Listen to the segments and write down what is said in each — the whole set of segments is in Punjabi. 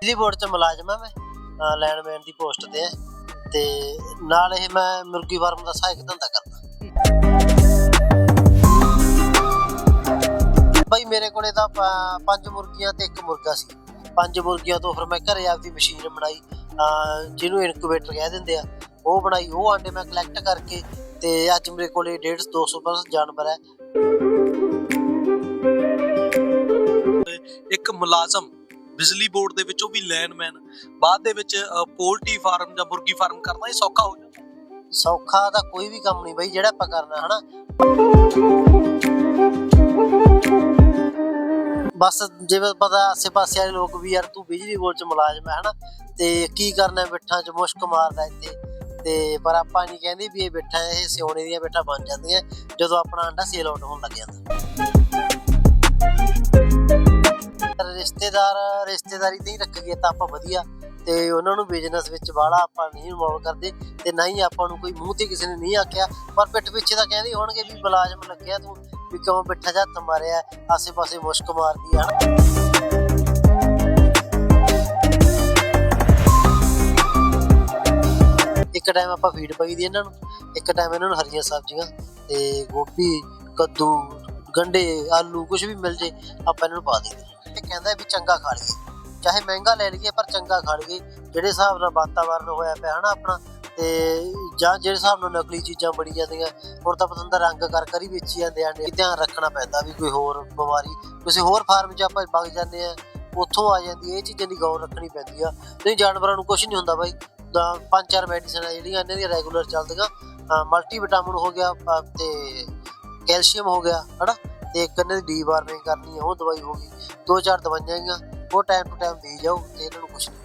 ਬਿਜਲੀ ਬੋਰਡ 'ਚ ਮੁਲਾਜ਼ਮ ਆ ਮੈਂ। ਲੈਂਡਮੈਨ ਦੀ ਪੋਸਟ ਤੇ ਆ। ਤੇ ਨਾਲ ਇਹ ਮੈਂ ਮੁਰਗੀ ਫਾਰਮ ਦਾ ਸਹਾਇਕ ਧੰਦਾ ਕਰਦਾ। ਬਾਈ ਮੇਰੇ ਕੋਲੇ ਤਾਂ ਪੰਜ ਮੁਰਗੀਆਂ ਤੇ ਇੱਕ ਮੁਰਗਾ ਸੀ। ਪੰਜ ਮੁਰਗੀਆਂ ਤੋਂ ਫਿਰ ਮੈਂ ਘਰੇ ਆਪਦੀ ਮਸ਼ੀਨ ਬਣਾਈ। ਜਿਹਨੂੰ ਇਨਕੂਬੇਟਰ ਕਹਿ ਦਿੰਦੇ ਆ। ਉਹ ਬਣਾਈ, ਉਹ ਆਂਡੇ ਮੈਂ ਕਲੈਕਟ ਕਰਕੇ ਤੇ ਅੱਜ ਮੇਰੇ ਕੋਲੇ 150 200 ਪਲਸ ਜਾਨਵਰ ਹੈ ਇੱਕ ਮੁਲਾਜ਼ਮ ਬਿਜਲੀ ਬੋਰਡ ਦੇ ਵਿੱਚ ਉਹ ਵੀ ਲੈਨਮੈਨ ਬਾਅਦ ਦੇ ਵਿੱਚ ਪੋਲਟਰੀ ਫਾਰਮ ਜਾਂ ਮੁਰਗੀ ਫਾਰਮ ਕਰਨਾ, ਇਹ ਸੌਖਾ ਹੋ ਜਾਂਦਾ। ਸੌਖਾ ਤਾਂ ਕੋਈ ਵੀ ਕੰਮ ਨਹੀਂ ਬਾਈ, ਜਿਹੜਾ ਆਪਾਂ ਕਰਨਾ, ਹਨਾ? ਬਸ ਜਿਵੇਂ ਪਤਾ ਆਸੇ ਪਾਸੇ ਵਾਲੇ ਲੋਕ ਵੀ, ਯਾਰ ਤੂੰ ਬਿਜਲੀ ਬੋਰਡ ਚ ਮੁਲਾਜ਼ਮ ਹੈ, ਹਨਾ? ਤੇ ਕੀ ਕਰਨਾ ਬਿੱਠਾਂ ਚ? ਮੁਸ਼ਕ ਮਾਰਦਾ ਇੱਥੇ। ਤੇ ਪਰ ਆਪਾਂ ਨਹੀਂ ਕਹਿੰਦੇ ਵੀ ਇਹ ਬਿੱਠਾਂ ਇਹ ਸਿਉਣੇ ਦੀਆਂ ਬਿੱਠਾਂ ਬਣ ਜਾਂਦੀਆਂ, ਜਦੋਂ ਆਪਣਾ ਅੰਡਾ ਸੇਲ ਆਊਟ ਹੋਣ ਲੱਗ ਜਾਂਦਾ। ਰਿਸ਼ਤੇਦਾਰ, ਰਿਸ਼ਤੇਦਾਰੀ ਤੇ ਹੀ ਰੱਖੀਏ ਤਾਂ ਆਪਾਂ ਵਧੀਆ। ਤੇ ਉਹਨਾਂ ਨੂੰ ਬਿਜ਼ਨਸ ਵਿੱਚ ਵਾਲਾ ਆਪਾਂ ਨਹੀਂ ਇਨਵੋਲਵ ਕਰਦੇ ਤੇ ਨਾ ਹੀ ਆਪਾਂ ਨੂੰ ਕੋਈ ਮੂੰਹ ਤੇ ਕਿਸੇ ਨੇ ਨਹੀਂ ਆਖਿਆ। ਪਰ ਪਿੱਠ ਪਿੱਛੇ ਤਾਂ ਕਹਿੰਦੇ ਹੋਣਗੇ ਵੀ ਮੁਲਾਜ਼ਮ ਲੱਗਿਆ ਤੂੰ, ਵੀ ਕਿਉਂ ਪਿੱਠਾ ਜਾਂ ਹੱਥ ਮਾਰਿਆ ਆਸੇ ਪਾਸੇ ਮੁਸ਼ਕ ਮਾਰਦੀ ਆ। ਇੱਕ ਟਾਈਮ ਆਪਾਂ ਫੀਡ ਪਾਈ ਦੀ ਇਹਨਾਂ ਨੂੰ, ਇੱਕ ਟਾਈਮ ਇਹਨਾਂ ਨੂੰ ਹਰੀਆਂ ਸਬਜ਼ੀਆਂ ਤੇ ਗੋਭੀ, ਕੱਦੂ, ਗੰਡੇ, ਆਲੂ ਕੁਝ ਵੀ ਮਿਲ ਜੇ, ਆਪਾਂ ਇਹਨਾਂ ਨੂੰ ਪਾ ਦਈਏ। ਇਹ ਕਹਿੰਦਾ ਵੀ ਚੰਗਾ ਖਾ ਲਈਏ ਚਾਹੇ ਮਹਿੰਗਾ ਲੈ ਲਈਏ, ਪਰ ਚੰਗਾ ਖਾ ਲਈਏ ਜਿਹੜੇ ਹਿਸਾਬ ਨਾਲ ਵਾਤਾਵਰਨ ਹੋਇਆ ਪਿਆ ਹਨਾ ਆਪਣਾ, ਤੇ ਜਾਂ ਜਿਹੜੇ ਹਿਸਾਬ ਨਾਲ ਨਕਲੀ ਚੀਜ਼ਾਂ ਬਣੀ ਜਾਂਦੀਆਂ, ਹੁਣ ਤਾਂ ਪਤੰਦਰ ਰੰਗ ਕਰ ਕਰ ਹੀ ਵੇਚੀ ਜਾਂਦੇ ਆ ਨੇ ਧਿਆਨ ਰੱਖਣਾ ਪੈਂਦਾ ਵੀ ਕੋਈ ਹੋਰ ਬਿਮਾਰੀ, ਕਿਸੇ ਹੋਰ ਫਾਰਮ 'ਚ ਆਪਾਂ ਵਗ ਜਾਂਦੇ ਆ, ਉੱਥੋਂ ਆ ਜਾਂਦੀ ਇਹ ਚੀਜ਼ਾਂ ਦੀ ਗੌਰ ਰੱਖਣੀ ਪੈਂਦੀ ਆ। ਨਹੀਂ, ਜਾਨਵਰਾਂ ਨੂੰ ਕੁਝ ਨਹੀਂ ਹੁੰਦਾ ਬਾਈ। ਤਾਂ ਪੰਜ ਚਾਰ ਮੈਡੀਸਨਾਂ ਜਿਹੜੀਆਂ, ਇਹਨਾਂ ਦੀਆਂ ਰੈਗੂਲਰ ਚੱਲਦੀਆਂ। ਮਲਟੀ ਵਿਟਾਮਿਨ ਹੋ ਗਿਆ, ਅਹ ਤੇ ਕੈਲਸ਼ੀਅਮ ਹੋ ਗਿਆ, ਹਨਾ? ਤੇ ਇੱਕ ਦੀ ਡੀਵਾਰਮਿੰਗ ਕਰਨੀ ਉਹ ਦਵਾਈ ਹੋ ਗਈ, ਦੋ ਚਾਰ ਦਵਾਈਆਂ ਹੈਗੀਆਂ, ਉਹ ਟਾਈਮ ਟੂ ਟਾਈਮ ਦੇ ਜਾਓ ਤੇ ਇਹਨਾਂ ਨੂੰ ਕੁਝ ਨਹੀਂ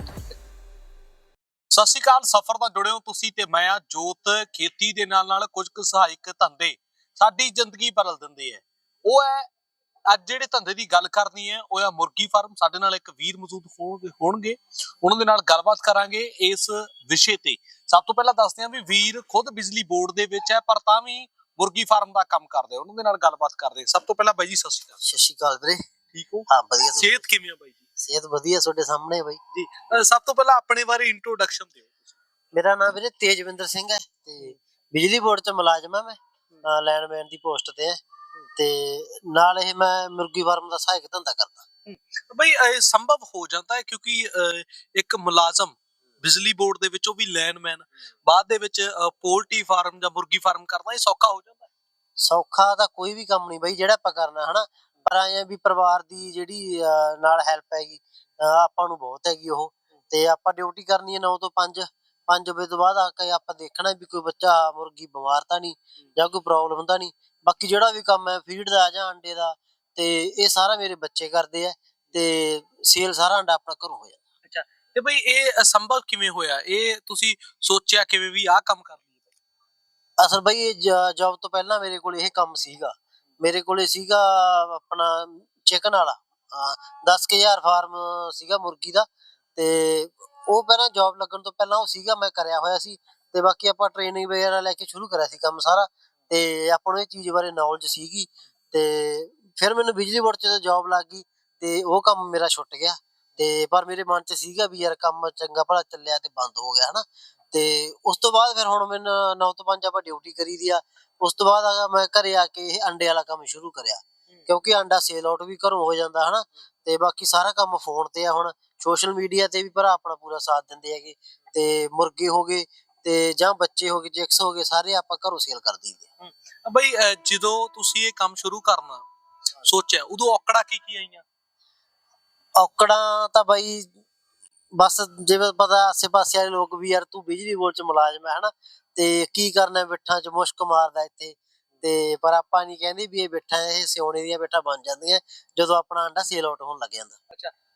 ਸਤਿ ਸ਼੍ਰੀ ਅਕਾਲ, ਸਫਰ ਦਾ ਜੁੜੇ ਤੁਸੀਂ ਤੇ ਮੈਂ ਆ ਜੋਤ, ਖੇਤੀ ਦੇ ਨਾਲ ਨਾਲ ਕੁਝ ਕੁ ਸਹਾਇਕ ਧੰਦੇ ਸਾਡੀ ਜ਼ਿੰਦਗੀ ਬਦਲ ਦਿੰਦੇ ਆ। ਉਹ ਹੈ, ਅੱਜ ਜਿਹੜੇ ਧੰਦੇ ਦੀ ਗੱਲ ਕਰਨੀ ਹੈ, ਉਹ ਹੈ ਮੁਰਗੀ ਫਾਰਮ, ਸਾਡੇ ਨਾਲ ਇੱਕ ਵੀਰ ਮੌਜੂਦ ਹੋਣਗੇ ਹੋਣਗੇ, ਉਹਨਾਂ ਦੇ ਨਾਲ ਗੱਲਬਾਤ ਕਰਾਂਗੇ ਇਸ ਵਿਸ਼ੇ ਤੇ। ਸਭ ਤੋਂ ਪਹਿਲਾਂ ਦੱਸਦੇ ਹਾਂ ਵੀ ਵੀਰ ਖੁਦ ਬਿਜਲੀ ਬੋਰਡ ਦੇ ਵਿੱਚ ਹੈ, ਪਰ ਤਾਂ ਵੀ ਮੁਰਗੀ ਫਾਰਮ ਦਾ ਕੰਮ ਕਰਦੇ। ਉਹਨਾਂ ਦੇ ਨਾਲ ਗੱਲਬਾਤ ਕਰਦੇ। ਸਭ ਤੋਂ ਪਹਿਲਾਂ ਬਾਈ ਜੀ ਸਤਿ ਸ਼੍ਰੀ ਅਕਾਲ। ਸਤਿ ਸ਼੍ਰੀ ਅਕਾਲ ਵੀਰੇ। ਠੀਕ ਹੋ? ਹਾਂ ਵਧੀਆ ਤੁਸੀਂ? ਸਿਹਤ ਕਿਵੇਂ ਆ ਬਾਈ ਜੀ? ਸਿਹਤ ਵਧੀਆ ਤੁਹਾਡੇ ਸਾਹਮਣੇ ਹੈ ਬਾਈ। ਜੀ ਅਹ ਸਭ ਤੋਂ ਪਹਿਲਾਂ ਆਪਣੇ ਬਾਰੇ ਇੰਟਰੋਡਕਸ਼ਨ ਦਿਓ ਮੇਰਾ ਨਾਮ ਵੀਰੇ ਤੇਜਵਿੰਦਰ ਸਿੰਘ ਹੈ ਤੇ ਬਿਜਲੀ ਬੋਰਡ 'ਚ ਮੁਲਾਜ਼ਮ ਹਾਂ ਮੈਂ ਲੈਂਡਮੈਨ ਦੀ ਪੋਸਟ ਤੇ ਹਾਂ। ਤੇ ਨਾਲ ਇਹ ਮੈਂ ਮੁਰਗੀ ਫਾਰਮ ਦਾ ਸਹਾਇਕ ਧੰਦਾ ਕਰਦਾ। ਬਈ ਇਹ ਸੰਭਵ ਹੋ ਜਾਂਦਾ ਹੈ ਕਿਉਂਕਿ ਅਹ, ਇੱਕ ਮੁਲਾਜ਼ਮ ਬਿਜਲੀ ਬੋਰਡ ਦੇ ਵਿੱਚ ਉਹ ਵੀ ਲੈਨਮੈਨ। ਬਾਅਦ ਦੇ ਵਿੱਚ ਪੋਲਟਰੀ ਫਾਰਮ ਜਾਂ ਮੁਰਗੀ ਫਾਰਮ ਕਰਨਾ, ਇਹ ਸੌਖਾ ਹੋ ਜਾਂਦਾ। ਸੌਖਾ ਤਾਂ ਕੋਈ ਵੀ ਕੰਮ ਨਹੀਂ ਬਾਈ, ਜਿਹੜਾ ਆਪਾਂ ਕਰਨਾ, ਹਨਾ? ਪਰ ਆਏ ਵੀ ਪਰਿਵਾਰ ਦੀ ਜਿਹੜੀ ਨਾਲ ਹੈਲਪ ਹੈਗੀ ਆਪਾਂ ਨੂੰ ਬਹੁਤ ਹੈਗੀ ਉਹ। ਤੇ ਆਪਾਂ ਡਿਊਟੀ ਕਰਨੀ ਹੈ 9 ਤੋਂ 5 5 ਵਜੇ ਤੋਂ ਬਾਅਦ ਆ ਕੇ ਆਪਾਂ ਦੇਖਣਾ ਵੀ ਕੋਈ ਬੱਚਾ ਮੁਰਗੀ ਬਿਮਾਰ ਤਾਂ ਨਹੀਂ ਜਾਂ ਕੋਈ ਪ੍ਰੋਬਲਮ ਤਾਂ ਨਹੀਂ। ਬਾਕੀ ਜਿਹੜਾ ਵੀ ਕੰਮ ਹੈ, ਫੀਡ ਦਾ ਜਾਂ ਅੰਡੇ ਦਾ, ਤੇ ਇਹ ਸਾਰਾ ਮੇਰੇ ਬੱਚੇ ਕਰਦੇ ਆ, ਤੇ ਸੇਲ ਸਾਰਾ ਅੰਡਾ ਆਪਣਾ ਘਰੋਂ ਹੋ ਜਾਂਦਾ। ਤੇ ਬਈ ਇਹ ਅਸੰਭਵ ਕਿਵੇਂ ਹੋਇਆ? ਇਹ ਤੁਸੀਂ ਸੋਚਿਆ ਕਿਵੇਂ ਵੀ ਆਹ ਕੰਮ ਕਰ ਲਈਏ? ਅਸਲ ਬਈ ਇਹ ਜੌਬ ਤੋਂ ਪਹਿਲਾਂ ਮੇਰੇ ਕੋਲ ਇਹ ਕੰਮ ਸੀਗਾ। ਮੇਰੇ ਕੋਲੇ ਸੀਗਾ ਆਪਣਾ ਚਿਕਨ ਵਾਲਾ। 10000 ਫਾਰਮ ਸੀਗਾ ਮੁਰਗੀ ਦਾ। ਤੇ ਉਹ ਪਹਿਲਾਂ ਜੌਬ ਲੱਗਣ ਤੋਂ ਪਹਿਲਾਂ ਉਹ ਸੀਗਾ, ਮੈਂ ਕਰਿਆ ਹੋਇਆ ਸੀ। ਤੇ ਬਾਕੀ ਆਪਾਂ ਟ੍ਰੇਨਿੰਗ ਵਗੈਰਾ ਲੈ ਕੇ ਸ਼ੁਰੂ ਕਰਿਆ ਸੀ ਕੰਮ ਸਾਰਾ। ਤੇ ਆਪਾਂ ਨੂੰ ਇਹ ਚੀਜ਼ ਬਾਰੇ ਨੌਲੇਜ ਸੀਗੀ। ਤੇ ਫਿਰ ਮੈਨੂੰ ਬਿਜਲੀ ਬੋਰਡ 'ਚ ਜੌਬ ਲੱਗ ਗਈ। ਤੇ ਉਹ ਕੰਮ ਮੇਰਾ ਛੁੱਟ ਗਿਆ। ਤੇ ਪਰ ਮੇਰੇ ਮਨ 'ਚ ਸੀਗਾ ਵੀ ਯਾਰ ਕੰਮ ਚੰਗਾ ਭਲਾ ਚੱਲਿਆ ਤੇ ਬੰਦ ਹੋ ਗਿਆ ਹਨਾ। ਤੇ ਉਸ ਤੋਂ ਬਾਅਦ ਫਿਰ ਹੁਣ ਮੈਨੂੰ 9 ਤੋਂ 5 ਆਪਾਂ ਡਿਊਟੀ ਕਰੀ ਦੀ ਆ। ਉਸ ਤੋਂ ਬਾਅਦ ਆ ਮੈਂ ਘਰੇ ਆ ਕੇ ਇਹ ਅੰਡੇ ਵਾਲਾ ਕੰਮ ਸ਼ੁਰੂ ਕਰਿਆ। ਕਿਉਂਕਿ ਅੰਡਾ ਸੇਲ ਆਊਟ ਵੀ ਘਰੋਂ ਹੋ ਜਾਂਦਾ ਹਨਾ। ਤੇ ਬਾਕੀ ਸਾਰਾ ਕੰਮ ਫੋਨ ਤੇ ਆ ਹੁਣ। ਸੋਸ਼ਲ ਮੀਡੀਆ ਤੇ ਵੀ ਭਰਾ ਆਪਣਾ ਪੂਰਾ ਸਾਥ ਦਿੰਦੇ ਹੈਗੇ। ਤੇ ਮੁਰਗੇ ਹੋ ਗਏ ਤੇ ਜਾਂ ਬੱਚੇ ਹੋ ਗਏ ਜਿਕਸ ਹੋ ਗਏ ਸਾਰੇ ਆਪਾਂ ਘਰੋਂ ਸੇਲ ਕਰ ਦਈਦੇ। ਬਈ ਜਦੋਂ ਤੁਸੀਂ ਇਹ ਕੰਮ ਸ਼ੁਰੂ ਕਰਨਾ ਸੋਚਿਆ ਉਦੋਂ ਔਕੜਾ ਕੀ ਕੀ ਆਈਆਂ? ਔਕੜਾਂ ਤਾਂ ਬਾਈ ਬਸ ਜਿਵੇਂ ਪਤਾ ਆਸੇ ਪਾਸੇ ਵਾਲੇ ਲੋਕ ਵੀ ਯਾਰ ਤੂੰ ਬਿਜਲੀ ਬੋਰਡ ਚ ਮੁਲਾਜ਼ਮ ਹੈ ਹਨਾ? ਤੇ ਕੀ ਕਰਨਾ ਬਿੱਠਾਂ ਚ ਮੁਸ਼ਕ ਮਾਰਦਾ ਇੱਥੇ। ਤੇ ਪਰ ਆਪਾਂ ਨਹੀਂ ਕਹਿੰਦੇ ਵੀ ਇਹ ਬਿੱਠਾਂ ਇਹ ਸਿਉਣੇ ਦੀਆਂ ਬਿੱਠਾਂ ਬਣ ਜਾਂਦੀਆਂ ਜਦੋਂ ਆਪਣਾ ਅੰਡਾ ਸੇਲ ਆਊਟ ਹੋਣ ਲੱਗ ਜਾਂਦਾ।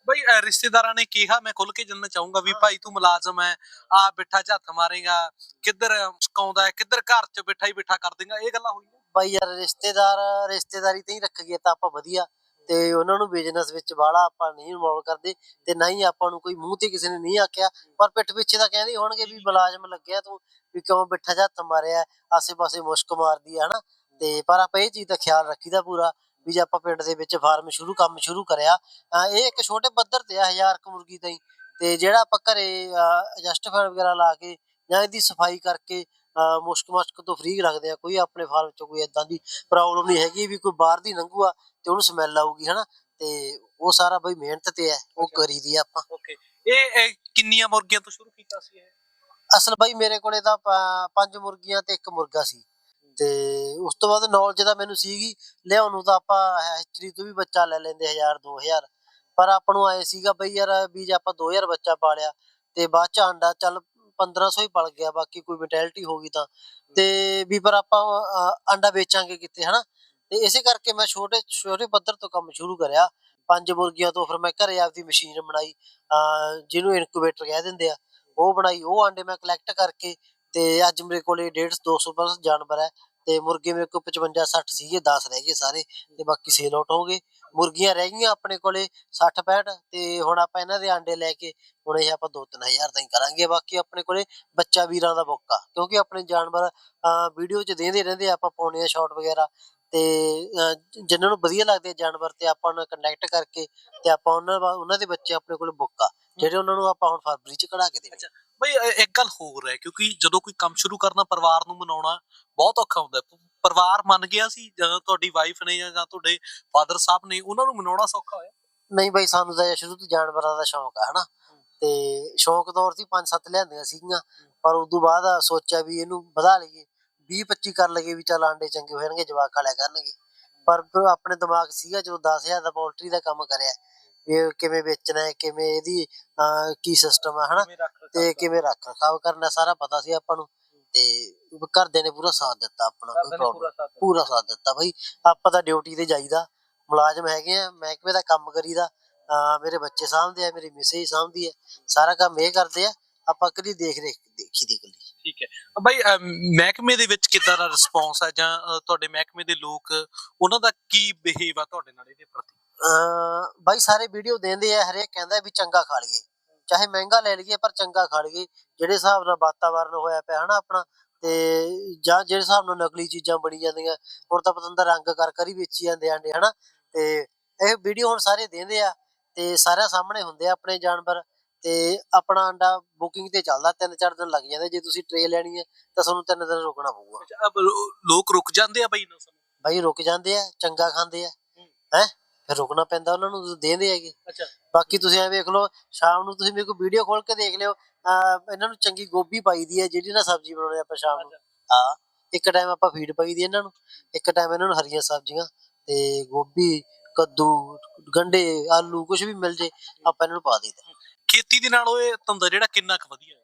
ਬਈ ਅਹ, ਰਿਸ਼ਤੇਦਾਰਾਂ ਨੇ ਕਿਹਾ ਮੈਂ ਖੁੱਲ ਕੇ ਜਾਣਨਾ ਚਾਹੂੰਗਾ ਵੀ ਭਾਈ ਤੂੰ ਮੁਲਾਜ਼ਮ ਹੈ ਆ ਬਿਠਾ ਝੱਥ ਮਾਰੇਗਾ ਕਿੱਧਰ ਚਕਾਉਂਦਾ ਹੈ ਕਿੱਧਰ ਘਰ 'ਚ ਬਿਠਾ ਹੀ ਬਿਠਾ ਕਰ ਦੇਗਾ ਇਹ ਗੱਲਾਂ ਹੋਈਆਂ? ਬਾਈ ਯਾਰ ਰਿਸ਼ਤੇਦਾਰ ਰਿਸ਼ਤੇਦਾਰੀ ਤੇ ਹੀ ਰੱਖੀਏ ਤਾਂ ਆਪਾਂ ਵਧੀਆ। ਤੇ ਉਹਨਾਂ ਨੂੰ ਬਿਜ਼ਨਸ ਵਿੱਚ ਵਾਲਾ ਆਪਾਂ ਨਹੀਂ ਇਨਵੋਲਵ ਕਰਦੇ ਤੇ ਨਾ ਹੀ ਆਪਾਂ ਨੂੰ ਕੋਈ ਮੂੰਹ ਤੇ ਕਿਸੇ ਨੇ ਨਹੀਂ ਆਖਿਆ, ਪਰ ਪਿੱਠ ਪਿੱਛੇ ਤਾਂ ਕਹਿੰਦੇ ਹੋਣਗੇ ਵੀ ਮੁਲਾਜ਼ਮ ਲੱਗਿਆ ਤੂੰ, ਵੀ ਕਿਉਂ ਬਿੱਠਾ ਜਾਂ ਮਾਰਿਆ, ਆਸੇ-ਪਾਸੇ ਮੁਸ਼ਕ ਮਾਰਦੀ ਆ, ਹਨਾ? ਤੇ ਪਰ ਆਪਾਂ ਇਹ ਚੀਜ਼ ਦਾ ਖਿਆਲ ਰੱਖੀਦਾ ਪੂਰਾ ਵੀ ਜੇ ਆਪਾਂ ਪਿੰਡ ਦੇ ਵਿੱਚ ਫਾਰਮ ਸ਼ੁਰੂ, ਕੰਮ ਸ਼ੁਰੂ ਕਰਿਆ ਇਹ ਇੱਕ ਛੋਟੇ ਪੱਧਰ ਤੇ ਆ ਹਜ਼ਾਰ ਕੁ ਮੁਰਗੀ ਤਾਈਂ, ਤੇ ਜਿਹੜਾ ਆਪਾਂ ਘਰੇ ਐਡਜਸਟ ਫੈਨ ਵਗੈਰਾ ਲਾ ਕੇ ਜਾਂ ਇਹਦੀ ਸਫ਼ਾਈ ਕਰਕੇ ਮੁਸ਼ਕ ਮਸ਼ਕ ਤੋਂ ਫ੍ਰੀ ਰੱਖਦੇ ਆ ਕੋਈ ਆਪਣੇ ਫਾਰਮ ਚ ਕੋਈ ਇਦਾਂ ਦੀ ਪ੍ਰੋਬਲਮ ਨਹੀਂ ਹੈਗੀ ਵੀ ਕੋਈ ਬਾਹਰ ਦੀ ਲੰਘੂਆ ਤੇ ਉਹਨੂੰ ਸਮੈਲ ਆਊਗੀ ਹਨਾ? ਤੇ ਉਹ ਸਾਰਾ ਬਈ ਮਿਹਨਤ ਤੇ ਹੈ ਉਹ। ਕਰੀਦੀ ਆ ਆਪਾਂ। ਓਕੇ ਇਹ ਕਿੰਨੀਆਂ ਮੁਰਗੀਆਂ ਤੋਂ ਸ਼ੁਰੂ ਕੀਤਾ ਸੀ ਇਹ? ਅਸਲ ਬਈ ਮੇਰੇ ਕੋਲੇ ਤਾਂ ਪੰਜ ਮੁਰਗੀਆਂ ਤੇ ਇੱਕ ਮੁਰਗਾ ਸੀ। ਤੇ ਉਸ ਤੋਂ ਬਾਅਦ ਨੌਲੇਜ ਤਾਂ ਮੈਨੂੰ ਸੀਗੀ ਲਿਆਉਣ ਨੂੰ ਤਾਂ ਆਪਾਂ ਹੈਚਰੀ ਤੋਂ ਵੀ ਬੱਚਾ ਲੈ ਲੈਂਦੇ 1000 2000 ਪਰ ਆਪਾਂ ਨੂੰ ਆਏ ਸੀਗਾ ਬਈ ਯਾਰ ਵੀ ਜੇ ਆਪਾਂ 2000 ਬੱਚਾ ਪਾਲਿਆ ਤੇ ਬਾਅਦ ਚ ਆਂਡਾ ਚੱਲ 1500 ਹੀ ਪਲ ਗਿਆ ਬਾਕੀ ਕੋਈ ਮੈਟੈਲਿਟੀ ਹੋ ਗਈ ਤਾਂ। ਤੇ ਵੀ ਪਰ ਆਪਾਂ ਅ, ਆਂਡਾ ਵੇਚਾਂਗੇ ਕਿੱਥੇ ਹਨਾ? ਤੇ ਇਸੇ ਕਰਕੇ ਮੈਂ ਛੋਟੇ ਛੋਟੇ ਪੱਧਰ ਤੋਂ ਕੰਮ ਸ਼ੁਰੂ ਕਰਿਆ। ਪੰਜ ਮੁਰਗੀਆਂ ਤੋਂ ਫਿਰ ਮੈਂ ਘਰੇ ਆਪਦੀ ਮਸ਼ੀਨ ਬਣਾਈ। ਅ, ਜਿਹਨੂੰ ਇਨਕੂਬੇਟਰ ਕਹਿ ਦਿੰਦੇ ਆ। ਉਹ ਬਣਾਈ ਉਹ ਆਂਡੇ ਮੈਂ ਕਲੈਕਟ ਕਰਕੇ ਤੇ ਅੱਜ ਮੇਰੇ ਕੋਲੇ 150 200 ਪਲੱਸ ਜਾਨਵਰ ਹੈ। ਤੇ ਮੁਰਗੇ ਮੇਰੇ ਕੋਲ 55 60 ਸੀਗੇ 10 ਰਹਿ ਗਏ ਸਾਰੇ। ਤੇ ਬਾਕੀ ਸੇਲ ਆਊਟ ਹੋ ਗਏ। ਮੁਰਗੀਆਂ ਰਹਿ ਗਈਆਂ ਆਪਣੇ ਕੋਲੇ 60 65 ਤੇ ਹੁਣ ਆਪਾਂ ਇਹਨਾਂ ਦੇ ਆਂਡੇ ਲੈ ਕੇ ਹੁਣ ਇਹ ਆਪਾਂ 2-3000 ਦਾ ਹੀ ਕਰਾਂਗੇ ਬਾਕੀ ਆਪਣੇ ਕੋਲੇ ਬੱਚਾ ਵੀਰਾਂ ਦਾ ਬੁੱਕ ਆ ਕਿਉਂਕਿ ਆਪਣੇ ਜਾਨਵਰ ਵੀਡੀਓ 'ਚ ਦੇਂਦੇ ਰਹਿੰਦੇ ਆ, ਆਪਾਂ ਪਾਉਣੇ ਆ ਸ਼ਾਰਟ ਵਗੈਰਾ ਤੇ ਅਹ, ਜਿਨ੍ਹਾਂ ਨੂੰ ਵਧੀਆ ਲੱਗਦੇ ਜਾਨਵਰ ਤੇ ਆਪਾਂ ਉਹਨਾਂ ਕਨੈਕਟ ਕਰਕੇ ਤੇ ਆਪਾਂ ਉਹਨਾਂ ਵਾ- ਉਹਨਾਂ ਦੇ ਬੱਚੇ ਆਪਣੇ ਕੋਲ ਬੁੱਕ ਆ ਜਿਹੜੇ ਉਹਨਾਂ ਨੂੰ ਆਪਾਂ ਹੁਣ ਫਰਵਰੀ 'ਚ ਕਢਾ ਕੇ ਦੇਣੇ। ਬਈ ਇੱਕ ਗੱਲ ਹੋਰ ਹੈ ਕਿਉਂਕਿ ਜਦੋਂ ਕੋਈ ਕੰਮ ਸ਼ੁਰੂ ਕਰਨਾ ਪਰਿਵਾਰ ਨੂੰ ਮਨਾਉਣਾ ਬਹੁਤ ਔਖਾ ਹੁੰਦਾ ਹੈ। ਪ- ਪਰਿਵਾਰ ਮੰਨ ਗਿਆ ਸੀ ਜਦੋਂ ਤੁਹਾਡੀ ਵਾਈਫ ਨੇ ਜਾਂ ਜਾਂ ਤੁਹਾਡੇ ਫਾਦਰ ਸਾਹਿਬ ਨੇ ਉਹਨਾਂ ਨੂੰ ਮਨਾਉਣਾ ਸੌਖਾ ਹੋਇਆ। ਨਹੀਂ ਬਾਈ ਸਾਨੂੰ ਤਾਂ ਸ਼ੁਰੂ ਤੋਂ ਜਾਨਵਰਾਂ ਦਾ ਸ਼ੌਂਕ ਆ ਹਨਾ? ਤੇ ਸ਼ੌਂਕ ਤੌਰ ਤੇ ਪੰਜ ਸੱਤ ਲਿਆਂਦੀਆਂ ਸੀਗੀਆਂ ਪਰ ਉਸ ਤੋਂ ਬਾਅਦ ਸੋਚਿਆ ਵੀ ਇਹਨੂੰ ਵਧਾ ਲਈਏ। 20 25 ਕਰ ਲਈਏ ਵੀ ਚੱਲ ਆਂਡੇ ਚੰਗੇ ਹੋ ਜਾਣਗੇ ਜਵਾਕ ਖਾਲਿਆ ਕਰਨਗੇ। ਪਰ ਫਿਰ ਆਪਣੇ ਦਿਮਾਗ ਸੀਗਾ ਜਦੋਂ 10000 ਦਾ ਪੋਲਟਰੀ ਦਾ ਕੰਮ ਕਰਿਆ ਵੀ ਇਹ ਕਿਵੇਂ ਵੇਚਣਾ ਹੈ ਕਿਵੇਂ ਇਹਦੀ ਅਹ, ਕੀ ਸਿਸਟਮ ਹੈ ਹਨਾ? ਤੇ? ਕਿਵੇਂ ਰੱਖ ਰਖਾਵ ਕਰਨਾ ਸਾਰਾ ਪਤਾ ਸੀ ਆਪਾਂ ਨੂੰ। ਤੇ ਘਰਦਿਆਂ ਨੇ ਪੂਰਾ ਸਾਥ ਦਿੱਤਾ ਆਪਣਾ ਕੋਈ ਪ੍ਰੋਬਲਮ ਪੂਰਾ ਸਾਥ ਦਿੱਤਾ। ਬਈ। ਆਪਾਂ ਤਾਂ ਡਿਊਟੀ ਤੇ ਜਾਈਦਾ। ਮੁਲਾਜ਼ਮ ਹੈਗੇ ਆ ਮਹਿਕਮੇ ਦਾ ਕੰਮ ਕਰੀਦਾ। ਅਹ ਮੇਰੇ ਬੱਚੇ ਸਾਂਭਦੇ ਆ ਮੇਰੀ ਮਿਸੇਜ ਸਾਂਭਦੀ ਆ। ਸਾਰਾ ਕੰਮ ਇਹ ਕਰਦੇ ਆ। ਆਪਾਂ ਕਦੀ ਦੇਖ ਰੇਖ ਦੇਖੀ ਦੀ ਗੱਲੀ ਠੀਕ ਹੈ। ਅ ਬਈ ਅ, ਮਹਿਕਮੇ ਦੇ ਵਿੱਚ ਕਿੱਦਾਂ ਦਾ ਰਿਸਪੌਂਸ ਹੈ ਜਾਂ ਅ, ਤੁਹਾਡੇ ਮਹਿਕਮੇ ਦੇ ਲੋਕ ਉਹਨਾਂ ਦਾ ਕੀ ਬਿਹੇਵ ਆ ਤੁਹਾਡੇ ਨਾਲ ਇਹਦੇ ਪ੍ਰਤੀ? ਬਾਈ ਸਾਰੇ ਵੀਡੀਓ ਦੇਂਦੇ ਆ ਹਰੇਕ ਕਹਿੰਦਾ ਵੀ ਚੰਗਾ ਖਾ ਲਈਏ। ਚਾਹੇ ਮਹਿੰਗਾ ਲੈ ਲਈਏ ਪਰ ਚੰਗਾ ਖਾ ਲਈਏ। ਜਿਹੜੇ ਹਿਸਾਬ ਨਾਲ ਵਾਤਾਵਰਨ ਹੋਇਆ ਪਿਆ ਹਨਾ ਆਪਣਾ ਤੇ ਜਾਂ ਜਿਹੜੇ ਹਿਸਾਬ ਨਾਲ ਨਕਲੀ ਚੀਜ਼ਾਂ ਬਣੀ ਜਾਂਦੀਆਂ ਹੁਣ ਤਾਂ ਪਤੰਦਰ ਰੰਗ ਕਰ ਕਰ ਹੀ ਵੇਚੀ ਜਾਂਦੇ ਆਂਡੇ ਹਨਾ। ਤੇ ਇਹ ਵੀਡੀਓ ਹੁਣ ਸਾਰੇ ਦੇਂਦੇ ਆ ਤੇ ਸਾਰਿਆਂ ਸਾਹਮਣੇ ਹੁੰਦੇ ਆ ਆਪਣੇ ਜਾਨਵਰ। ਤੇ ਆਪਣਾ ਅੰਡਾ ਬੁਕਿੰਗ ਤੇ ਚੱਲਦਾ ਤਿੰਨ ਚਾਰ ਦਿਨ ਲੱਗ ਜਾਂਦੇ। ਜੇ ਤੁਸੀਂ ਟ੍ਰੇ ਲੈਣੀ ਹੈ ਤਾਂ ਤੁਹਾਨੂੰ ਤਿੰਨ ਦਿਨ ਰੁਕਣਾ ਪਊਗਾ। ਲੋਕ ਰੁਕ ਜਾਂਦੇ ਆ ਬਈ ਬਾਈ ਰੁਕ ਜਾਂਦੇ ਆ ਚੰਗਾ ਖਾਂਦੇ ਆ। ਹੈ? ਫਿਰ ਰੁਕਣਾ ਪੈਂਦਾ ਉਹਨਾਂ ਨੂੰ ਦੇਂਦੇ ਹੈਗੇ। ਅੱਛਾ। ਬਾਕੀ ਤੁਸੀਂ ਐ ਵੇਖ ਲਓ ਸ਼ਾਮ ਨੂੰ ਤੁਸੀਂ ਮੇਰੇ ਕੋਲ ਵੀਡੀਓ ਖੋਲ ਕੇ ਦੇਖ ਲਿਓ। ਇਹਨਾਂ ਨੂੰ ਚੰਗੀ ਗੋਭੀ ਪਾਈ ਦੀ ਹੈ ਜਿਹੜੀ ਨਾਲ ਸਬਜ਼ੀ ਬਣਾਉਣੀ ਆਪਾਂ ਸ਼ਾਮ ਨੂੰ। ਹਾਂ ਇੱਕ ਟਾਈਮ ਆਪਾਂ ਫੀਡ ਪਾਈ ਦੀ ਇਹਨਾਂ ਨੂੰ ਇੱਕ ਟਾਈਮ ਇਹਨਾਂ ਨੂੰ ਹਰੀਆਂ ਸਬਜ਼ੀਆਂ ਤੇ ਗੋਭੀ ਕੱਦੂ ਗੰਡੇ ਆਲੂ ਕੁਝ ਵੀ ਮਿਲ ਜੇ ਆਪਾਂ ਇਹਨਾਂ ਨੂੰ ਪਾ ਦਈਦਾ ਖੇਤੀ ਦੇ ਨਾਲ ਉਹ ਧੰਦਾ ਜਿਹੜਾ ਕਿੰਨਾ ਕੁ ਵਧੀਆ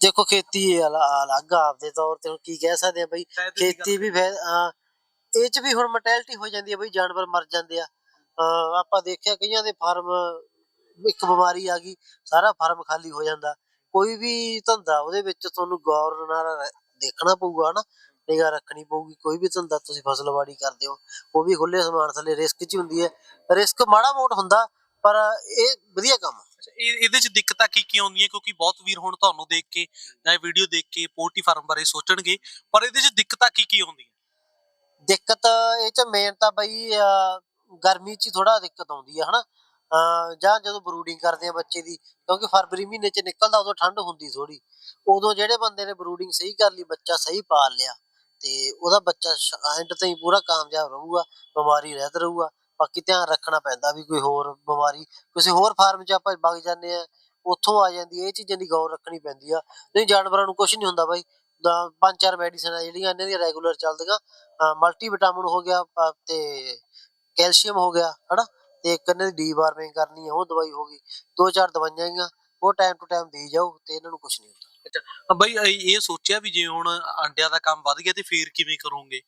ਦੇਖੋ ਖੇਤੀ ਅਲ- ਅਲੱਗ ਆਪਦੇ ਤੌਰ ਤੇ ਕੀ ਕਹਿ ਸਕਦੇ ਆ ਬਈ ਖੇਤੀ ਵੀ ਇਹ ਚ ਵੀ ਹੁਣ ਮੋਰਟੈਲਿਟੀ ਹੋ ਜਾਂਦੀ ਹੈ ਬਈ ਜਾਨਵਰ ਮਰ ਜਾਂਦੇ ਆ। ਆਪਾਂ ਦੇਖਿਆ ਕਈਆਂ ਦੇ ਫਾਰਮ ਇੱਕ ਬਿਮਾਰੀ ਆ ਗਈ, ਸਾਰਾ ਫਾਰਮ ਖਾਲੀ ਹੋ ਜਾਂਦਾ। ਕੋਈ ਵੀ ਧੰਦਾ ਉਹਦੇ ਵਿੱਚ ਤੁਹਾਨੂੰ ਗੌਰ ਨਾਲ ਦੇਖਣਾ ਪਊਗਾ ਨਾ ਨਿਗਾਹ ਰੱਖਣੀ ਪਊਗੀ, ਕੋਈ ਵੀ ਧੰਦਾ ਤੁਸੀਂ ਫਸਲਵਾੜੀ ਕਰਦੇ ਹੋ, ਉਹ ਵੀ ਖੁੱਲੇ ਸਮਾਨ ਥੱਲੇ ਰਿਸਕ 'ਚ ਹੀ ਹੁੰਦੀ ਹੈ। ਰਿਸਕ ਮਾੜਾ ਮੋਟ ਹੁੰਦਾ, ਪਰ ਇਹ ਵਧੀਆ ਕੰਮ ਇਹ, ਇਹਦੇ ਚ ਦਿੱਕਤਾਂ ਕੀ ਕੀ ਆਉਂਦੀਆਂ? ਕਿਉਂਕਿ ਬਹੁਤ ਵੀਰ ਹੁਣ ਤੁਹਾਨੂੰ ਦੇਖ ਕੇ ਜਾਂ ਵੀਡੀਓ ਦੇਖ ਕੇ ਪੋਲਟਰੀ ਫਾਰਮ ਬਾਰੇ ਸੋਚਣਗੇ, ਪਰ ਇਹਦੇ ਚ ਦਿੱਕਤਾਂ ਕੀ ਕੀ ਆਉਂਦੀਆਂ? ਦਿੱਕਤ ਇਹ ਚ ਮੇਨ ਤਾਂ ਬਈ ਗਰਮੀ ਚ ਥੋੜਾ ਦਿੱਕਤ ਆਉਂਦੀ ਹੈ ਹਨਾ? ਜਾਂ ਜਦੋਂ ਬਰੂਡਿੰਗ ਕਰਦੇ ਆ ਬੱਚੇ ਦੀ, ਕਿਉਂਕਿ ਫਰਵਰੀ ਮਹੀਨੇ ਚ ਨਿਕਲਦਾ ਉਦੋਂ ਠੰਡ ਹੁੰਦੀ ਥੋੜੀ ਉਦੋਂ ਜਿਹੜੇ ਬੰਦੇ ਨੇ ਬਰੂਡਿੰਗ ਸਹੀ ਕਰ ਲਈ, ਬੱਚਾ ਸਹੀ ਪਾਲ ਲਿਆ, ਤੇ ਉਹਦਾ ਬੱਚਾ ਐਂਡ ਤਾਈਂ ਪੂਰਾ ਕਾਮਯਾਬ ਰਹੂਗਾ, ਬਿਮਾਰੀ ਰਹਿਤ ਰਹੂਗਾ। ਬਾਕੀ ਧਿਆਨ ਰੱਖਣਾ ਪੈਂਦਾ ਵੀ ਕੋਈ ਹੋਰ ਬਿਮਾਰੀ, ਕਿਸੇ ਹੋਰ ਫਾਰਮ 'ਚ ਆਪਾਂ ਵਗ ਜਾਂਦੇ ਆ, ਉੱਥੋਂ ਆ ਜਾਂਦੀ, ਇਹ ਚੀਜ਼ਾਂ ਦੀ ਗੌਰ ਰੱਖਣੀ ਪੈਂਦੀ ਆ। ਨਹੀਂ, ਜਾਨਵਰਾਂ ਨੂੰ ਕੁਝ ਨਹੀਂ ਹੁੰਦਾ ਬਾਈ ਦਾ- ਪੰਜ ਚਾਰ ਮੈਡੀਸਨ ਆ ਜਿਹੜੀਆਂ ਇਹਨਾਂ ਦੀਆਂ ਰੈਗੂਲਰ ਚੱਲਦੀਆਂ। ਮਲਟੀ ਵਿਟਾਮਿਨ ਹੋ ਗਿਆ ਤੇ ਕੈਲਸ਼ੀਅਮ ਹੋ ਗਿਆ, ਹਨਾ? ਤੇ ਇੱਕ ਇਹਨਾਂ ਦੀ ਡੀਵਾਰਮਿੰਗ ਕਰਨੀ ਹੈ ਉਹ ਦਵਾਈ ਹੋ ਗਈ। ਦੋ ਚਾਰ ਦਵਾਈਆਂ ਹੈਗੀਆਂ ਉਹ ਟਾਈਮ ਟੂ ਟਾਈਮ ਦੇ ਜਾਓ ਤੇ ਇਹਨਾਂ ਨੂੰ ਕੁਝ ਨਹੀਂ ਹੁੰਦਾ। ਅੱਛਾ ਬਈ, ਇਹ ਇਹ ਸੋਚਿਆ ਵੀ ਜੇ ਹੁਣ ਅੰਡਿਆਂ ਦਾ ਕੰਮ ਵੱਧ ਗਿਆ ਤੇ ਫੇਰ ਕਿਵੇਂ ਕਰੋਗੇ?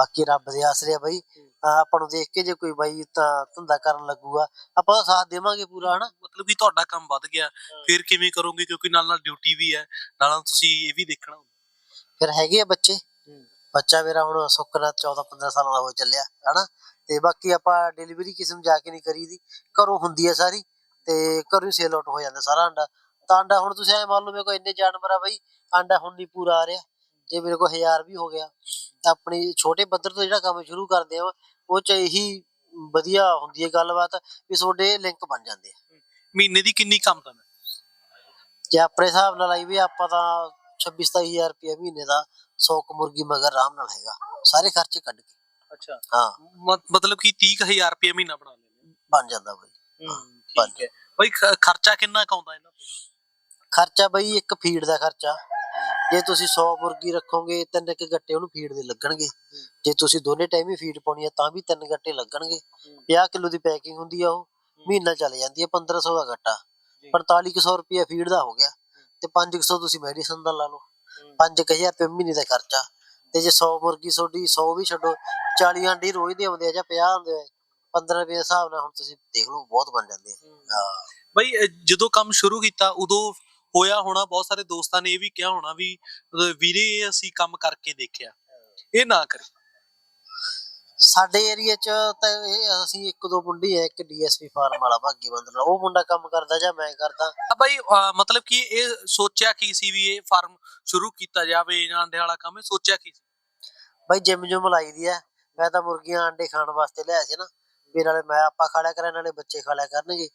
ਬਾਕੀ ਰੱਬ ਦੇ ਆਸਰੇ ਆ ਬਾਈ। ਆਪਾਂ ਨੂੰ ਦੇਖ ਕੇ ਜੇ ਕੋਈ ਬਾਈ ਤਾਂ ਧੰਦਾ ਕਰਨ ਲੱਗੂਗਾ। ਆਪਾਂ ਉਹਦਾ ਸਾਥ ਦੇਵਾਂਗੇ ਪੂਰਾ ਹਨਾ? ਮਤਲਬ ਕਿ ਤੁਹਾਡਾ ਕੰਮ ਵੱਧ ਗਿਆ। ਫਿਰ ਕਿਵੇਂ ਕਰੋਗੇ? ਕਿਉਂਕਿ ਨਾਲ ਨਾਲ ਡਿਊਟੀ ਵੀ ਹੈ। ਨਾਲ ਨਾਲ ਤੁਸੀਂ ਇਹ ਵੀ ਦੇਖਣਾ। ਫਿਰ ਹੈਗੇ ਆ ਬੱਚੇ। ਬੱਚਾ ਮੇਰਾ ਹੁਣ ਸੁੱਕਣਾ 14 15 ਸਾਲਾਂ ਦਾ ਹੋ ਚੱਲਿਆ ਹਨਾ? ਤੇ ਬਾਕੀ ਆਪਾਂ ਡਿਲੀਵਰੀ ਕਿਸੇ ਨੂੰ ਜਾ ਕੇ ਨਹੀਂ ਕਰੀਦੀ। ਘਰੋਂ ਹੁੰਦੀ ਹੈ ਸਾਰੀ ਤੇ ਘਰੋਂ ਸੇਲ ਆਊਟ ਹੋ ਜਾਂਦਾ ਸਾਰਾ ਅੰਡਾ। ਤਾਂ ਅੰਡਾ ਹੁਣ ਤੁਸੀਂ ਐ ਮੰਨ ਲਓ ਮੇਰੇ ਕੋਲ ਇੰਨੇ ਜਾਨਵਰ ਆ ਬਈ ਅੰਡਾ ਹੁਣ ਨਹੀਂ ਪੂਰਾ ਆ ਰਿਹਾ। ਜੇ ਮੇਰੇ ਕੋਲ 1000 ਵੀ ਹੋ ਗਿਆ ਤਾਂ ਆਪਣੀ ਛੋਟੇ ਪੱਧਰ ਤੋਂ ਜਿਹੜਾ ਕੰਮ ਸ਼ੁਰੂ ਕਰਦੇ ਆ ਉਹ ਚ ਇਹੀ ਵਧੀਆ ਹੁੰਦੀ ਹੈ ਗੱਲਬਾਤ ਵੀ ਤੁਹਾਡੇ ਲਿੰਕ ਬਣ ਜਾਂਦੇ ਆ। ਮਹੀਨੇ ਦੀ ਕਿੰਨੀ ਕੰਮ ਤਾਂ ਜੇ ਆਪਣੇ ਹਿਸਾਬ ਨਾਲ ਆਈ ਵੀ ਆਪਾਂ ਤਾਂ 26 27000 ਰੁਪਏ ਮਹੀਨੇ ਦਾ 100 ਕੁ ਮੁਰਗੀ ਮਗਰ ਆਰਾਮ ਨਾਲ ਹੈਗਾ ਸਾਰੇ ਖਰਚੇ ਕੱਢ ਕੇ। ਅੱਛਾ। ਹਾਂ। ਮਤਲਬ ਕਿ 30000 ਰੁਪਏ ਮਹੀਨਾ ਬਣਾ ਲੈਂਦੇ ਬਣ ਜਾਂਦਾ ਬਈ। ਹੂੰ ਠੀਕ ਹੈ। ਬਈ ਖ- ਖਰਚਾ ਕਿੰਨਾ ਕੁ ਆਉਂਦਾ ਇਹਨਾਂ ਤੇ? ਖਰਚਾ ਬਈ ਇੱਕ ਫੀਡ ਦਾ ਖਰਚਾ। ਜੇ ਤੁਸੀਂ 100 ਮੁਰਗੀ ਰੱਖੋਗੇ ਤਿੰਨ ਕੁ ਗੱਟੇ ਉਹਨੂੰ ਫੀਡ ਦੇ ਲੱਗਣਗੇ। ਜੇ ਤੁਸੀਂ ਦੋਨੇ ਟਾਈਮ ਹੀ ਫੀਡ ਪਾਉਣੀ ਆ ਤਾਂ ਵੀ ਤਿੰਨ ਗੱਟੇ ਲੱਗਣਗੇ। 50 ਕਿਲੋ ਦੀ ਪੈਕਿੰਗ ਹੁੰਦੀ ਆ ਉਹ ਮਹੀਨਾ ਚੱਲ ਜਾਂਦੀ ਆ 1500 ਦਾ ਗੱਟਾ। 4500 ਰੁਪਏ ਫੀਡ ਦਾ ਹੋ ਗਿਆ ਤੇ 500 ਤੁਸੀਂ ਮੈਡੀਸਨ ਦਾ ਲਾ ਲਓ। 5000 ਰੁਪਏ ਮਹੀਨੇ ਦਾ ਖਰਚਾ। ਤੇ ਜੇ 100 ਮੁਰਗੀ ਤੁਹਾਡੀ 100 ਵੀ ਛੱਡੋ 40 ਆਂਡੇ ਰੋਜ਼ ਦੇ ਆਉਂਦੇ ਆ ਜਾਂ 50 ਆਉਂਦੇ ਆ 15 ਰੁਪਏ ਦੇ ਹਿਸਾਬ ਨਾਲ ਹੁਣ ਤੁਸੀਂ ਦੇਖ ਲਓ ਬਹੁਤ ਬਣ ਜਾਂਦੇ ਆ। ਬਈ ਜਦੋਂ ਕੰਮ ਸ਼ੁਰੂ ਕੀਤਾ ਉਦੋਂ ਹੋਇਆ ਹੋਣਾ ਬਹੁਤ ਸਾਰੇ ਦੋਸਤਾਂ ਨੇ ਇਹ ਵੀ ਕਿਹਾ ਹੋਣਾ ਵੀ ਵੀਰੇ ਅਸੀਂ ਕੰਮ ਕਰਕੇ ਦੇਖਿਆ। ਇਹ ਨਾ ਕਰੀ। ਸਾਡੇ ਏਰੀਆ ਚ ਤਾਂ ਅਸੀਂ ਇੱਕ ਦੋ ਮੁੰਡੇ ਆ ਇੱਕ ਡੀਐਸਪੀ ਫਾਰਮ ਵਾਲਾ ਭਾਗੀ ਬੰਦ ਨਾਲ ਉਹ ਮੁੰਡਾ ਕੰਮ ਕਰਦਾ ਜਾਂ ਮੈਂ ਕਰਦਾ? ਆ ਬਈ ਮਤਲਬ ਕਿ ਇਹ ਸੋਚਿਆ ਕੀ ਸੀ ਵੀ ਇਹ ਫਾਰਮ ਸ਼ੁਰੂ ਕੀਤਾ ਜਾਵੇ ਇਹਨਾਂ ਆਂਡੇ ਵਾਲਾ ਕੰਮ ਇਹ ਸੋਚਿਆ ਕੀ ਸੀ? ਬਾਈ ਜਿਮ ਜੁਮ ਲਾਈ ਦੀ ਆ। ਮੈਂ ਤਾਂ ਮੁਰਗੀਆਂ ਆਂਡੇ ਖਾਣ ਵਾਸਤੇ ਲਿਆ ਸੀ ਨਾ। ਵੀ ਨਾਲੇ ਮੈਂ ਆਪਾਂ ਖਾ ਲਿਆ ਕਰਾਂ ਨਾਲੇ ਬੱਚੇ ਖਾ ਲਿਆ ਕਰਨਗੇ।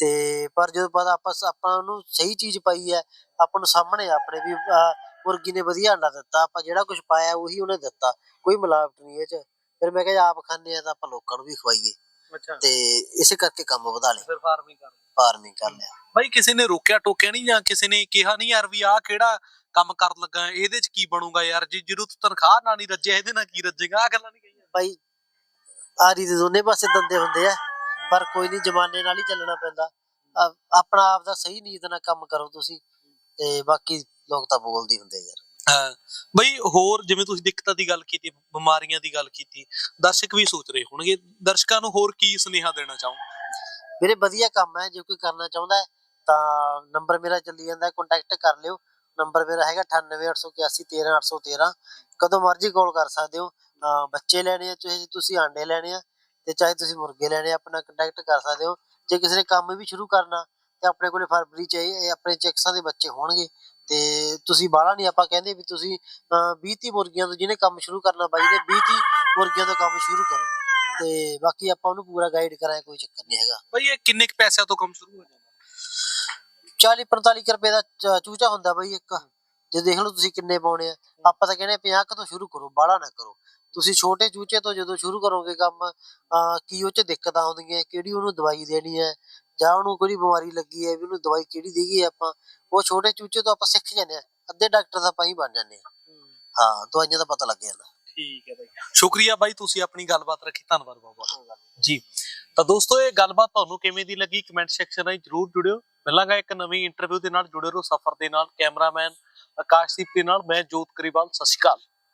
ਤੇ ਪਰ ਜਦੋਂ ਪਤਾ ਆਪਾਂ ਆਪਾਂ ਉਹਨੂੰ ਸਹੀ ਚੀਜ਼ ਪਾਈ ਹੈ ਆਪਾਂ ਨੂੰ ਸਾਹਮਣੇ ਆ ਆਪਣੇ ਵੀ ਮੁਰਗੀ ਨੇ ਵਧੀਆ ਅੰਡਾ ਦਿੱਤਾ ਆਪਾਂ ਜਿਹੜਾ ਕੁਝ ਪਾਇਆ ਉਹੀ ਉਹਨੇ ਦਿੱਤਾ ਕੋਈ ਮਿਲਾਵਟ ਨਹੀਂ ਇਹ ਚ। ਫਿਰ ਮੈਂ ਕਿਹਾ ਆਪ ਖਾਂਦੇ ਆ ਤਾਂ ਆਪਾਂ ਲੋਕਾਂ ਨੂੰ ਵੀ ਖਵਾਈਏ। ਅੱਛਾ। ਤੇ ਇਸੇ ਕਰਕੇ ਕੰਮ ਵਧਾ ਲਿਆ। ਫਿਰ ਫਾਰਮਿੰਗ ਕਰ ਫਾਰਮਿੰਗ ਕਰ ਲਿਆ। ਬਈ ਕਿਸੇ ਨੇ ਰੋਕਿਆ ਟੋਕਿਆ ਨਹੀਂ ਜਾਂ ਕਿਸੇ ਨੇ ਕਿਹਾ ਨਹੀਂ ਯਾਰ ਵੀ ਆਹ ਕਿਹੜਾ ਕੰਮ ਕਰਨ ਲੱਗਾ ਇਹਦੇ ਚ ਕੀ ਬਣੂਗਾ ਯਾਰ? ਜੇ ਜਦੋਂ ਤੂੰ ਤਨਖਾਹ ਨਾਲ ਨਹੀਂ ਰੱਜਿਆ ਇਹਦੇ ਨਾਲ ਕੀ ਰੱਜੇਗਾ? ਆ ਗੱਲਾਂ ਨਹੀਂ ਕਹੀਆਂ। ਬਾਈ ਆਰੀ ਦੇ ਦੋਨੇ ਪਾਸੇ ਦੰਦੇ ਹੁੰਦੇ ਆ। ਪਰ ਕੋਈ ਨਹੀਂ ਜਮਾਨੇ ਨਾਲ ਹੀ ਚੱਲਣਾ ਪੈਂਦਾ। ਆ- ਆਪਣਾ ਆਪ ਦਾ ਸਹੀ ਨੀਤ ਨਾਲ ਕੰਮ ਕਰੋ ਤੁਸੀਂ ਤੇ ਬਾਕੀ ਲੋਕ ਤਾਂ ਬੋਲਦੇ ਹੀ ਹੁੰਦੇ ਆ ਯਾਰ। ਹਾਂ ਬਈ ਹੋਰ ਜਿਵੇਂ ਤੁਸੀਂ ਦਿੱਕਤਾਂ ਦੀ ਗੱਲ ਕੀਤੀ ਬਿਮਾਰੀਆਂ ਦੀ ਗੱਲ ਕੀਤੀ ਦਰਸ਼ਕ ਵੀ ਸੋਚ ਰਹੇ ਹੋਣਗੇ। ਦਰਸ਼ਕਾਂ ਨੂੰ ਹੋਰ ਕੀ ਸੁਨੇਹਾ ਦੇਣਾ ਚਾਹੋ ਵੀਰੇ ਵਧੀਆ ਕੰਮ ਹੈ ਜੇ ਕੋਈ ਕਰਨਾ ਚਾਹੁੰਦਾ ਹੈ ਤਾਂ ਨੰਬਰ ਮੇਰਾ ਚੱਲੀ ਜਾਂਦਾ ਕੰਟੈਕਟ ਕਰ ਲਿਓ। ਨੰਬਰ ਮੇਰਾ ਹੈਗਾ 9881813813 ਕਦੋਂ ਮਰਜ਼ੀ ਕਾਲ ਕਰ ਸਕਦੇ ਹੋ। ਅਹ ਬੱਚੇ ਲੈਣੇ ਆ ਚਾਹੇ ਤੁਸੀਂ ਆਂਡੇ ਲੈਣੇ ਆ ਤੇ ਚਾਹੇ ਤੁਸੀਂ ਮੁਰਗੇ ਲੈਣੇ ਆਪਣਾ ਕੰਟੈਕਟ ਕਰ ਸਕਦੇ ਹੋ। ਜੇ ਕਿਸੇ ਨੇ ਕੰਮ ਵੀ ਸ਼ੁਰੂ ਕਰਨਾ ਤੇ ਆਪਣੇ ਕੋਲੇ ਫਰਵਰੀ ਚ ਇਹ ਆਪਣੇ ਚੈਕਸਾਂ ਦੇ ਬੱਚੇ ਹੋਣਗੇ। ਤੇ ਤੁਸੀਂ ਬਾਹਲਾ ਨਹੀਂ ਆਪਾਂ ਕਹਿੰਦੇ ਵੀ ਤੁਸੀਂ 20 30 ਮੁਰਗੀਆਂ ਤੋਂ ਜਿਹਨੇ ਕੰਮ ਸ਼ੁਰੂ ਕਰਨਾ ਬਾਈ ਨੇ 20 30 ਮੁਰਗੀਆਂ ਤੋਂ ਕੰਮ ਸ਼ੁਰੂ ਕਰੋ। ਤੇ ਬਾਕੀ ਆਪਾਂ ਉਹਨੂੰ ਪੂਰਾ ਗਾਈਡ ਕਰਾਂਗੇ ਕੋਈ ਚੱਕਰ ਨਹੀਂ ਹੈਗਾ। ਬਈ ਇਹ ਕਿੰਨੇ ਕੁ ਪੈਸਿਆਂ ਤੋਂ ਕੰਮ ਸ਼ੁਰੂ ਹੋ ਜਾਂਦਾ? 40 45 ਕੁ ਰੁਪਏ ਦਾ ਚੂਚਾ ਹੁੰਦਾ ਬਈ ਇੱਕ। ਜੇ ਦੇਖ ਲਓ ਤੁਸੀਂ ਕਿੰਨੇ ਪਾਉਣੇ ਆ। ਆਪਾਂ ਤਾਂ ਕਹਿੰਦੇ 50 ਕੁ ਤੋਂ ਸ਼ੁਰੂ ਕਰੋ ਬਾਹਲਾ ਨਾ ਕਰੋ। ਤੁਸੀਂ ਛੋਟੇ ਚੂਚੇ ਤੋਂ ਜਦੋਂ ਸ਼ੁਰੂ ਕਰੋਗੇ ਕੰਮ ਕੀ ਉਹ ਚ ਦਿੱਕਤਾਂ ਆਉਂਦੀਆਂ ਕਿਹੜੀ ਉਹਨੂੰ ਦਵਾਈ ਦੇਣੀ ਹੈ? ਜਾਂ ਉਹਨੂੰ ਕੋਈ ਬਿਮਾਰੀ ਲੱਗੀ ਹੈ ਵੀ ਉਹਨੂੰ ਦਵਾਈ ਕਿਹੜੀ ਦੇਈਏ ਆਪਾਂ? ਉਹ ਛੋਟੇ ਚੂਚੇ ਤੋਂ ਆਪਾਂ ਸਿੱਖ ਜਾਂਦੇ ਆ ਅੱਧੇ ਡਾਕਟਰ ਤਾਂ ਹੀ ਬਣ ਜਾਂਦੇ ਆ ਹਾਂ। ਦਵਾਈਆਂ ਦਾ ਪਤਾ ਲੱਗ ਜਾਂਦਾ। ਠੀਕ ਹੈ ਬਾਈ। ਸ਼ੁਕਰੀਆ ਬਾਈ ਤੁਸੀਂ ਆਪਣੀ ਗੱਲਬਾਤ ਰੱਖੀ ਧੰਨਵਾਦ ਬਾਬਾ ਜੀ ਤਾਂ ਦੋਸਤੋ ਇਹ ਗੱਲਬਾਤ ਤੁਹਾਨੂੰ ਕਿਵੇਂ ਦੀ ਲੱਗੀ ਕਮੈਂਟ ਸੈਕਸ਼ਨ ਵਿੱਚ ਜਰੂਰ ਜੁੜਿਓ। ਮਿਲਾਂਗਾ ਇੱਕ ਨਵੀਂ ਇੰਟਰਵਿਊ ਦੇ ਨਾਲ ਜੁੜੇ ਰਹੋ ਸਫਰ ਦੇ ਨਾਲ ਕੈਮਰਾਮੈਨ ਆਕਾਸ਼ਦੀਪ ਦੇ ਨਾਲ ਮੈਂ ਜੋਤ ਕਰੀਵਾਲ ਸਤਿ ਸ਼੍ਰੀ ਅਕਾਲ।